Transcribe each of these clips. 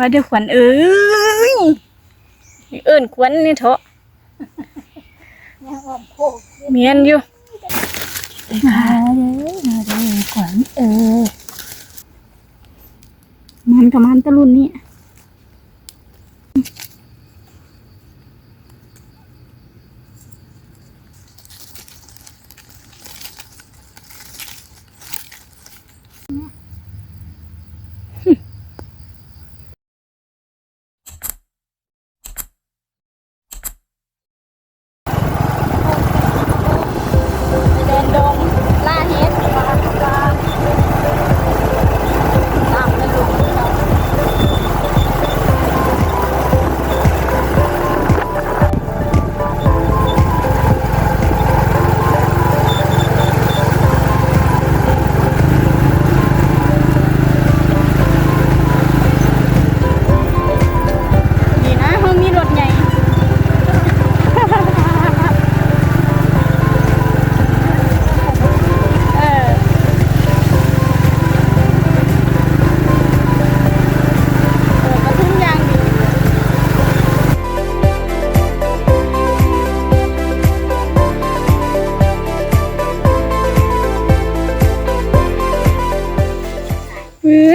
มาเด้อขวัญเอ้ยเอิ้นขวัญนี่เถอะยังออมโคกเมียนอยู่มาเด้อมาเด้อขวัญเออมันกับมันตะลุนนี่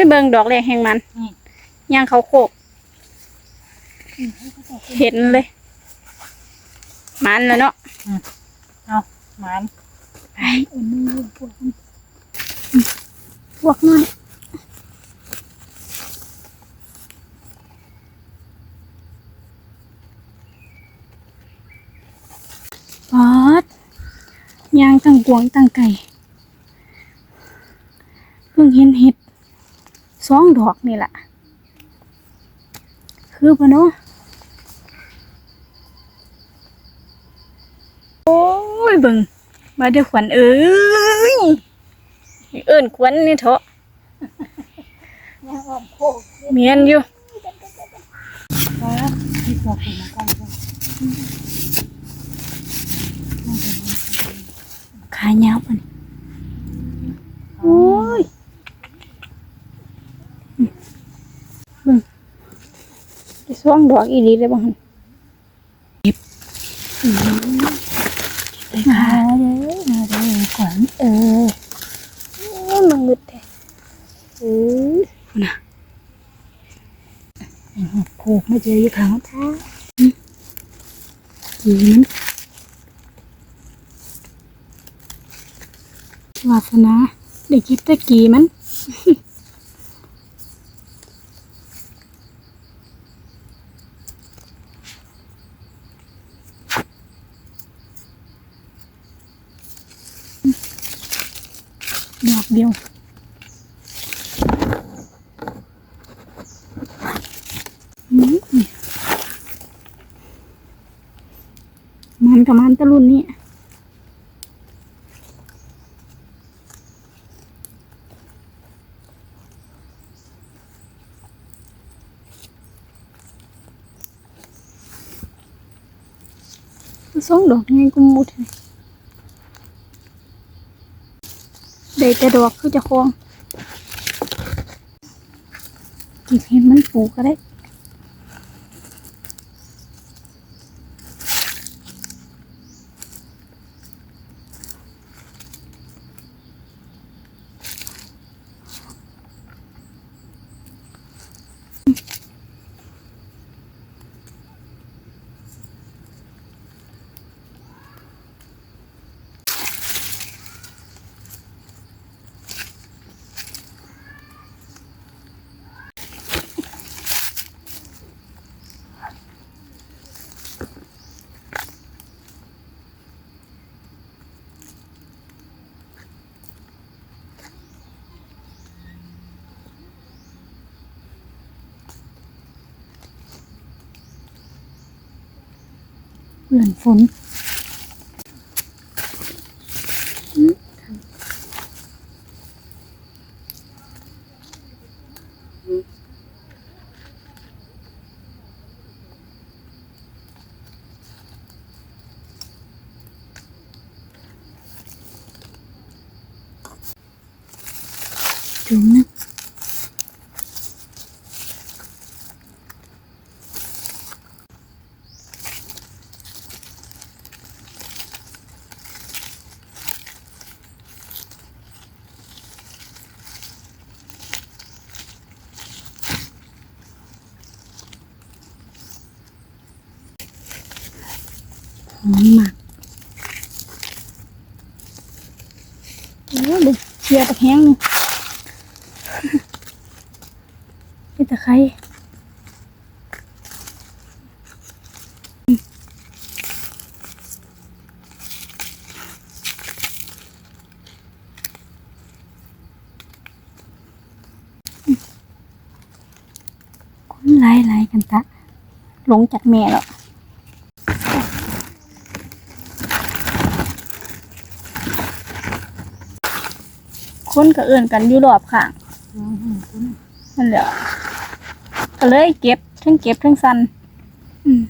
เอ้ยเบิ่งดอกแรกแห่งมันย่างเขาโคก เห็นเลย มันแล้วเนาะเอาหมันไปเอ็นมือพวกพวกน้อยปอดยางตั้งกวงตั้งไก่เพิ่งเห็นเห็ด สองดอกนี่แหละคือปะเนาะโอ้ยเบิ่งมาเด้อขวัญเอ้ยเอิ้นขวัญนี่เถอะยังออมโคกเมียนอยู่ฟ้าที่ายขายาวปะนี่โอ้ยเบิ่ง จะซ่องดอกอีหลีเลยบ้างมาเด้อมาเด้อขวัญเออโอ้ยมันงึดแท้เออน่ะโคกไม่เจออยู่ข้างทางกีมันวาสนาได้คิดแต่กีมัน ดอกเดียวอืมนี่มันกับมันตะลุนนี่สองดอกไงกูมุดเลย ได้แต่ดอกคือจะคลองกิบเห็นมันปลูกก็ได้ เปื่อนฝนจุ่มนะ นี่มากโอ้เดูเชียร์ตะแคงนี่นี่ตะไคร้คนไล่ไล่กันตะหลงจากแม่แล้ว คนก็เอื่นกันอยู่รอบข้างนั่นแหละก็เลยเก็บทั้งเก็บทั้งสันอืม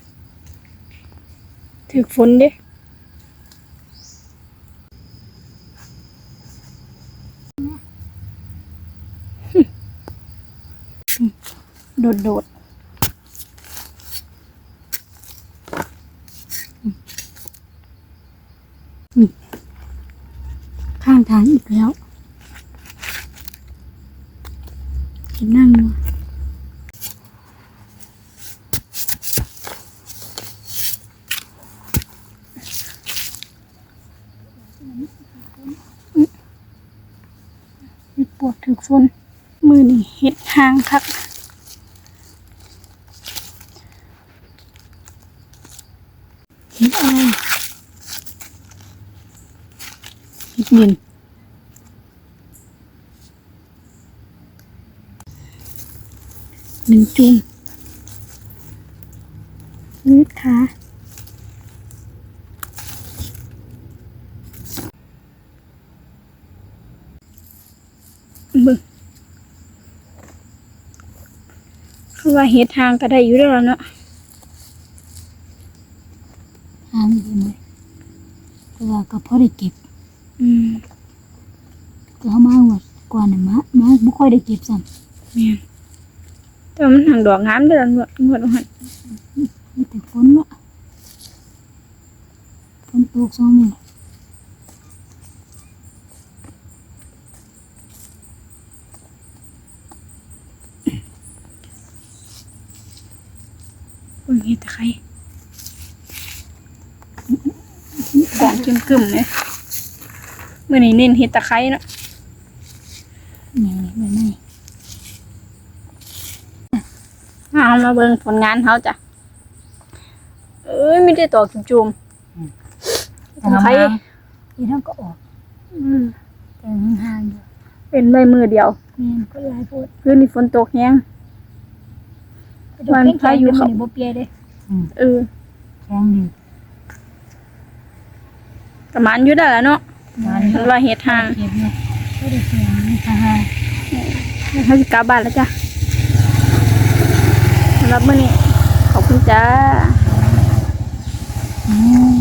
ถือฝนเด้โดดโดดข้างทางอีกแล้วเห็นนั่งอยู่ ๆเฮ็ดปวดถือ ฝนมือนี่เฮ็ดหางคักเฮ็ดอะไรเฮ็ดยินหนึ่งจุ่มยืดขาบึงคือ ว่าเฮ็ดทางก็ได้อยู่แล้วล่ะเนาะหาไม่ได้ไหมแต่ว่าก็พอได้เก็บอืมก็เขามาหวดก่อนน่ะมามาไม่ค่อยได้เก็บซ้แม่นแต่ว่ามันหางดอกงามเด้อล่ะหนวดหนวดหันำมีแต่ฝนวะฝนตกสองมือ เบิ่งเฮ็ดตะไคร้ ของกึ่มๆเลยมื้อนี้เน้นเฮ็ดตะไคร้เนาะนี่แบบนี้เอามาเบิ่งผลงานเขาจ้ะ เอ้ยไม่ได้ต่อจุ่มๆตะไคร้ที่ทั้งก็ออกอืมแต่ห่างๆอยู่เป็นใบมือเดียวแม่นก็หลายโพดคืนนี้ฝนตกแฮงวันพายุเขามันบ่เปียเด้เออแข็งดี ประมาณอยู่ได้แล้วเนาะมันมันว่าเฮ็ดทางเก็บเนี่ยก็ได้เสียงนี่ค่ะฮะเขาสิกลับบ้านแล้วจ้ะสำหรับมื้อนี้ขอบคุณจ้าอืม